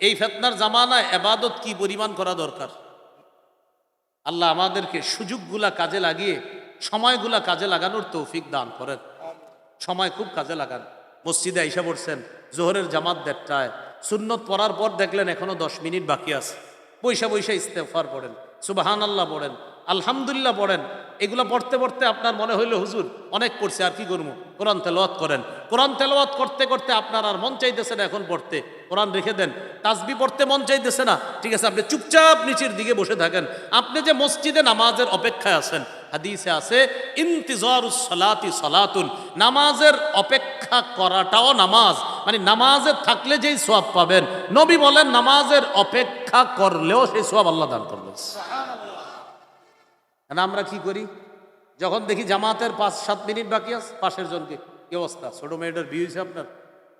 এই ফেতনার জামানায় এবাদত কি পরিমাণ করা দরকার? আল্লাহ আমাদেরকে সুযোগগুলা কাজে লাগিয়ে, সময়গুলা কাজে লাগানোর তৌফিক দান করেন। সময় খুব কাজে লাগান। মসজিদে আইসা পড়ছেন, জোহরের জামাত দেড়টায়। সুন্নত পড়ার পর দেখলেন এখনও দশ মিনিট বাকি আছে। পয়সা পয়সা ইস্তেফার পড়েন সুবাহান আল্লাহ পড়েন। আলহামদুলিল্লাহ পড়েন। এগুলো পড়তে পড়তে আপনার মনে হইল, হুজুর, অনেক পড়ছে, আর কি করব? কোরআন তেলাওয়াত করেন। কোরআন তেলাওয়াত করতে করতে আপনার আর মন চাইতেছে না এখন পড়তে। কোরআন রেখে দেন। তাসবি পড়তে মন চাইতেছে না। ঠিক আছে, আপনি চুপচাপ নিচের দিকে বসে থাকেন। আপনি যে মসজিদে নামাজের অপেক্ষায় আছেন, হাদিসে আছে, ইন্তিজারুস সালাতি সালাতুন। নামাজের অপেক্ষা করাটাও নামাজ। মানে নামাজে থাকলে যেই সোয়াব পাবেন। নবী বলেন, নামাজের অপেক্ষা করলেও সেই সোয়াব আল্লাহ দান করবেন। না আমরা কি করি? যখন দেখি জামাতের পাঁচ, সাত মিনিট বাকি আছে, পাশের জনকে কি অবস্থা? ছোট মেয়েটার বিয়ে হয়েছে আপনার?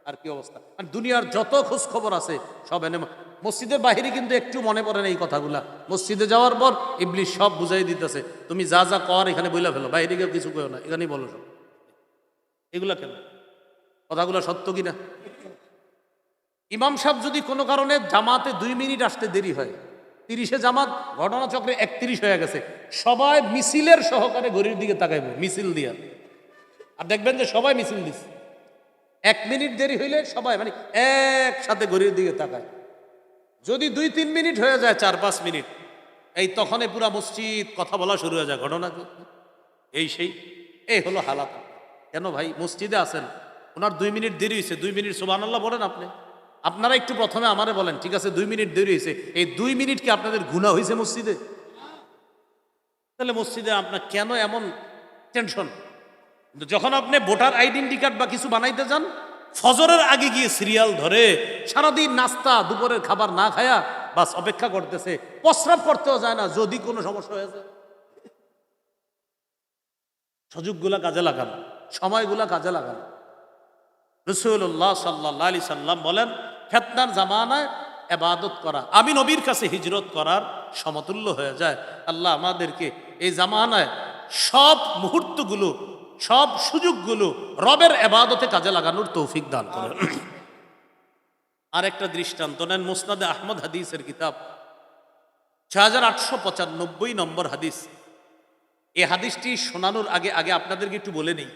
আর কি অবস্থা? আর দুনিয়ার যত খোঁজ খবর আছে, সব এনে মসজিদের বাহিরে কিন্তু একটু মনে পড়ে না এই কথাগুলা। মসজিদে যাওয়ার পর ইবলিশ সব বুঝাই দিতেছে, তুমি যা যা কর, এখানে বইলা ফেলো বাইরে গিয়ে কিছু কেউ না, এখানেই বলো সব। এগুলা কেন? কথাগুলো সত্য কিনা? ইমাম সাহেব যদি কোনো কারণে জামাতে দুই মিনিট আসতে দেরি হয় তিরিশে জামাত, ঘটনাচক্রে একত্রিশ হয়ে গেছে। সবাই মিছিলের সহকারে ঘড়ির দিকে তাকাইব, মিছিল দিয়া। আর দেখবেন যে সবাই মিছিল দিচ্ছে এক মিনিট দেরি হইলে সবাই মানে একসাথে ঘড়ির দিকে তাকায়। যদি দুই তিন মিনিট হয়ে যায়, চার পাঁচ মিনিট, এই তখনই পুরা মসজিদ কথা বলা শুরু হয়ে যায় ঘটনা? এই সেই এই হলো হালাত। কেন ভাই, মসজিদে আছেন, ওনার দুই মিনিট দেরি হয়েছে দুই মিনিট সুবান আল্লাহ বলেন আপনি। আপনারা একটু প্রথমে আমারে বলেন, ঠিক আছে, দুই মিনিট দেরি হয়েছে। এই দুই মিনিট কি আপনাদের গুণা হয়েছে মসজিদে? তাহলে মসজিদে আপনার কেন এমন টেনশন যখন আপনি ভোটার আইডেন্টি কার্ড বা কিছু বানাইতে যান, ফজরের আগে গিয়ে সিরিয়াল ধরে, সারাদিন নাস্তা, দুপুরের খাবার না খায়া বাস অপেক্ষা করতেছে। প্রস্রাব করতেও যায় না, যদি কোনো সমস্যা হয়েছে সুযোগগুলা কাজে লাগান, সময়গুলা কাজে লাগান। রসুল্লাহ সাল্লাহ আলি সাল্লাম বলেন ফেতনার জামানায় এবাদত করা, আমি নবীর কাছে হিজরত করার সমতুল্য হয়ে যায়। আল্লাহ আমাদেরকে এই জামানায় সব মুহূর্তগুলো, সব সুযোগগুলো রবের এবাদতে কাজে লাগানোর তৌফিক দান করেন। আর একটা দৃষ্টান্ত নেন, মুসনাদে আহমদ হাদিসের কিতাব, ছয় হাজার আটশো পঁচানব্বই নম্বর হাদিস। এই হাদিসটি শোনানোর আগে আগে আপনাদেরকে একটু বলে নেই।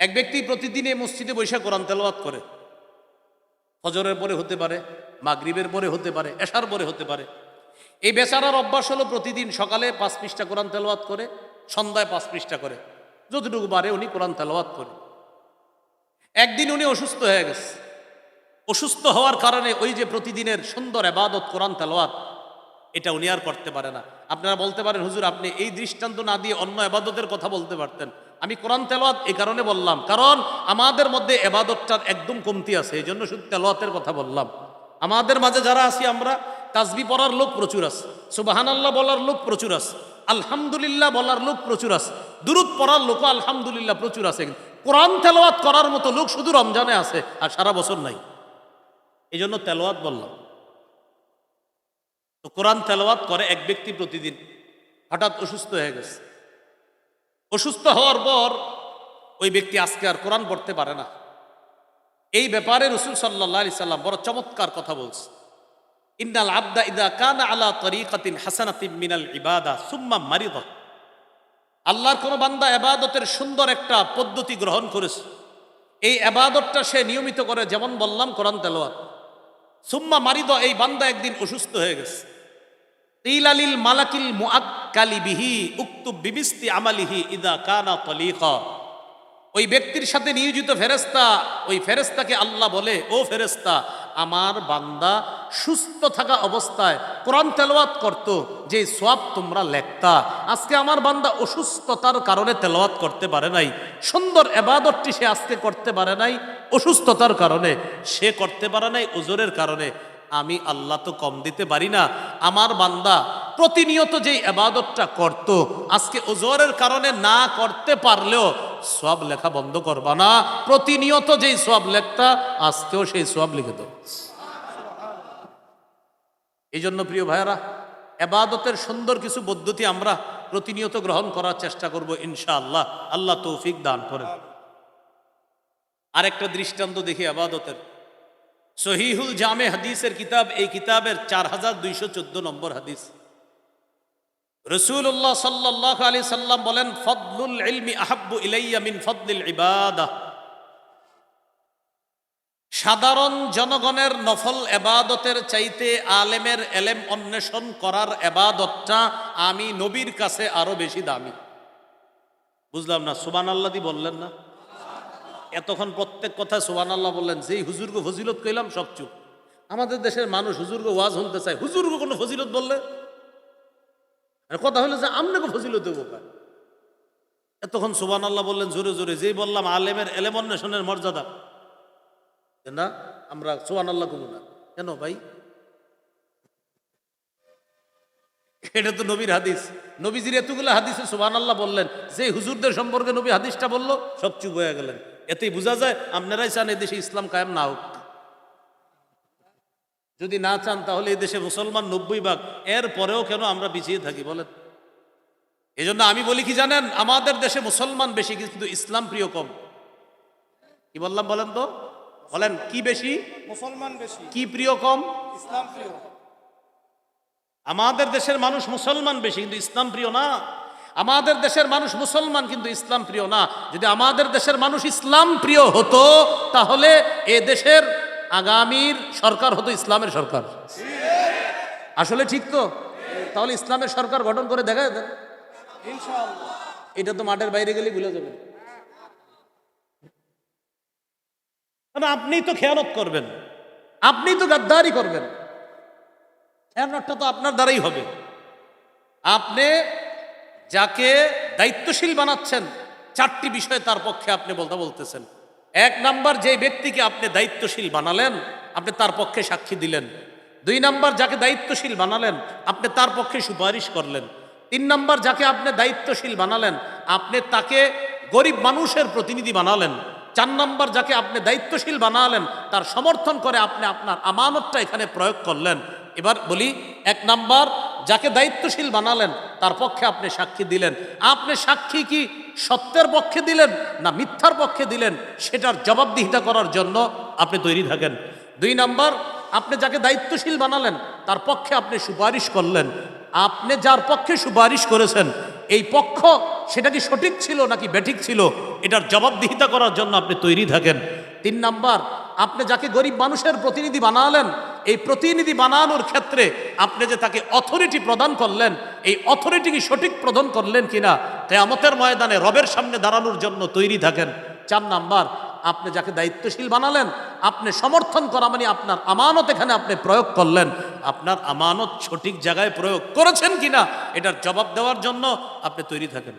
এক ব্যক্তি প্রতিদিন এই মসজিদে বৈশা কোরআন তেলাওয়াত করে। ফজরের পরে হতে পারে, মাগরিবের পরে হতে পারে, এশার পরে হতে পারে। এই বেচারার অভ্যাস হলো প্রতিদিন সকালে পাঁচ পৃষ্ঠা কোরআন তেলাওয়াত করে, সন্ধ্যায় পাঁচ পৃষ্ঠা করে। যতটুকু বারে উনি কোরআন তেলাওয়াত করে। একদিন উনি অসুস্থ হয়ে গেছে। অসুস্থ হওয়ার কারণে ওই যে প্রতিদিনের সুন্দর এবাদত কোরআন তেলাওয়াত, এটা উনি আর করতে পারে না। আপনারা বলতে পারেন, হুজুর, আপনি এই দৃষ্টান্ত না দিয়ে অন্য এবাদতের কথা বলতে পারতেন। আমি কোরআন তেলোয়াত এই কারণে বললাম। কারণ আমাদের মধ্যে এবাদতটার একদম কমতি আছে এই জন্য শুধু তেলোয়াতের কথা বললাম। আমাদের মাঝে যারা আছি আমরা, তাজবি পড়ার লোক প্রচুর আছে সুবাহান আল্লাহ বলার লোক প্রচুর আছে, আলহামদুলিল্লাহ বলার লোক প্রচুর আছে, দুরুদ পড়ার লোকও আলহামদুলিল্লাহ প্রচুর আছে। কোরআন তেলোয়াত করার মতো লোক শুধু রমজানে আছে আর সারা বছর নাই। এই জন্য তেলাওয়াত বললাম। তো কোরআন তেলোয়াত করে এক ব্যক্তি প্রতিদিন, হঠাৎ অসুস্থ হয়ে গেছে। অসুস্থ হওয়ার পর ওই ব্যক্তি আজকে আর কোরআন পড়তে পারে না। এই ব্যাপারে রসুল সাল্লাহ আলি সাল্লাম বড় চমৎকার কথা বলছে। ইন্নাল আবদা ইদা কানা আলা তরিকাতিন হাসানাতিন মিনাল ইবাদা সুম্মা মারিদ। আল্লাহর কোন বান্দা এবাদতের সুন্দর একটা পদ্ধতি গ্রহণ করেছে। এই এবাদতটা সে নিয়মিত করে, যেমন বললাম, কোরআন তেলোয়ার সুম্মা মারিদ, এই বান্দা একদিন অসুস্থ হয়ে গেছে। তিলালিল মালাকিল মুআক্কালি বিহি উক্তু বিবিস্তি আমালিহি ইদা কানা তলিকা। ওই ব্যক্তির সাথে নিয়োজিত ফেরেস্তা ওই ফেরেস্তাকে আল্লাহ বলে, ও ফেরেস্তা আমার বান্দা সুস্থ থাকা অবস্থায় কোরআন তেলাওয়াত করত যে সোয়াব তোমরা লেখতা। আজকে আমার বান্দা অসুস্থতার কারণে তেলাওয়াত করতে পারে নাই। সুন্দর এবাদতটি সে আজকে করতে পারে নাই, অসুস্থতার কারণে। সে করতে পারে নাই ওজোরের কারণে। আমি আল্লাহ তো কম দিতে পারি না। আমার বান্দা প্রতিনিয়ত যেই এবাদতটা করত, আজকে ওজোরের কারণে না করতে পারলেও সব লেখা বন্ধ করবা না। প্রতিনিয়ত যেই সব লেখতা, আজকেও সেই সব লিখে দাও। এই জন্য প্রিয় ভাইয়েরা এবাদতের সুন্দর কিছু পদ্ধতি আমরা প্রতিনিয়ত গ্রহণ করার চেষ্টা করব ইনশাআল্লাহ। আল্লাহ তৌফিক দান করে আরেকটা দৃষ্টান্ত দেখি আবাদতের। সহিহুল জামে হাদিসের কিতাব, এই কিতাবের চার হাজার দুইশো চোদ্দ নম্বর হাদিস। রসুল্লাহ সাল্লাহ আলী সাল্লাম বলেন, ফদলুল ইলমি আহাব্বু ইলাইয়া মিন ফদলিল ইবাদা। সাধারণ জনগণের নফল এবাদতের চাইতে আলেমের এলেম অন্বেষণ করার এবাদতটা আমি নবীর কাছে আরও বেশি দামি। বুঝলাম না সুবান আল্লাহ দি বললেন না? এতক্ষণ প্রত্যেক কথা সুবান আল্লাহ বললেন, যেই হুজুরগো ফজিলত কইলাম সব চুপ। আমাদের দেশের মানুষ হুজুরগো ওয়াজ শুনতে চায়, হুজুরগো কোনো ফজিলত বললে? আর কথা হলো যে আমনাকে ফজিলত দেবো এতক্ষণ সুবান আল্লাহ বললেন, জোরে জোরে, যেই বললাম আলেমের এলেম অন্বেষণের মর্যাদা। না? আমরা সোহান আল্লাহ কমু না। কেন ভাই? এটা তো নবীর হাদিস। নবীজির এতগুলো হাদিসে সোহান আল্লাহ বললেন, যে হুজুরদের সম্পর্কে নবী হাদিসটা বলল, সব চুপ হয়ে গেলেন। এতেই বোঝা যায়, আপনারাই চান দেশে ইসলাম কায়েম না হোক। যদি না চান তাহলে এই দেশে মুসলমান নব্বই ভাগ। এর পরেও কেন আমরা পিছিয়ে থাকি বলেন? এই জন্য আমি বলি কি জানেন আমাদের দেশে মুসলমান বেশি কিন্তু ইসলাম প্রিয় কম। কি বললাম বলেন তো? বলেন কি বেশি? মুসলমান বেশি। কি প্রিয় কম? ইসলাম প্রিয়। আমাদের দেশের মানুষ মুসলমান বেশি কিন্তু ইসলাম প্রিয় না। আমাদের দেশের মানুষ মুসলমান কিন্তু ইসলাম প্রিয় না। যদি আমাদের দেশের মানুষ ইসলাম প্রিয় হতো তাহলে এ দেশের আগামীর সরকার হতো ইসলামের সরকার। আসলে ঠিক তো? তাহলে ইসলামের সরকার গঠন করে দেখা যেত। এটা তো মাঠের বাইরে গেলে ভুলে যাবেন। কারণ আপনি তো খেয়ানত করবেন। আপনি তো গাদ্দারি করবেন। খেয়ানতটা তো আপনার দ্বারাই হবে। আপনি যাকে দায়িত্বশীল বানাচ্ছেন চারটি বিষয়ে তার পক্ষে আপনি বলতে বলতেছেন। এক নাম্বার যে ব্যক্তিকে আপনি দায়িত্বশীল বানালেন, আপনি তার পক্ষে সাক্ষী দিলেন। দুই নাম্বার যাকে দায়িত্বশীল বানালেন, আপনি তার পক্ষে সুপারিশ করলেন। তিন নাম্বার যাকে আপনি দায়িত্বশীল বানালেন, আপনি তাকে গরিব মানুষের প্রতিনিধি বানালেন। চার নাম্বার যাকে আপনি দায়িত্বশীল বানালেন, তার সমর্থন করে আপনি আপনার আমানতটা এখানে প্রয়োগ করলেন। এবার বলি, এক নাম্বার যাকে দায়িত্বশীল বানালেন, তার পক্ষে আপনি সাক্ষী দিলেন। আপনি সাক্ষী কি সত্যের পক্ষে দিলেন না মিথ্যার পক্ষে দিলেন, সেটার জবাবদিহিতা করার জন্য আপনি তৈরি থাকেন। দুই নম্বর, আপনি যাকে দায়িত্বশীল বানালেন, তার পক্ষে আপনি সুপারিশ করলেন। আপনি যার পক্ষে সুপারিশ করেছেন, এই পক্ষ সেটা কি সঠিক ছিল নাকি ব্যাঠিক ছিল, এটার জবাবদিহিতা করার জন্য আপনি তৈরি থাকেন। তিন নাম্বার আপনি যাকে গরিব মানুষের প্রতিনিধি বানালেন, এই প্রতিনিধি বানানোর ক্ষেত্রে আপনি যে তাকে অথরিটি প্রদান করলেন, এই অথরিটি কি সঠিক প্রদান করলেন কিনা, কেয়ামতের ময়দানে রবের সামনে দাঁড়ানোর জন্য তৈরি থাকেন। চার নাম্বার, আপনি যাকে দায়িত্বশীল বানালেন, আপনি সমর্থন করা মানে আপনার আমানত এখানে আপনি প্রয়োগ করলেন। আপনার আমানত সঠিক জায়গায় প্রয়োগ করেছেন কিনা, এটার জবাব দেওয়ার জন্য আপনি তৈরি থাকেন।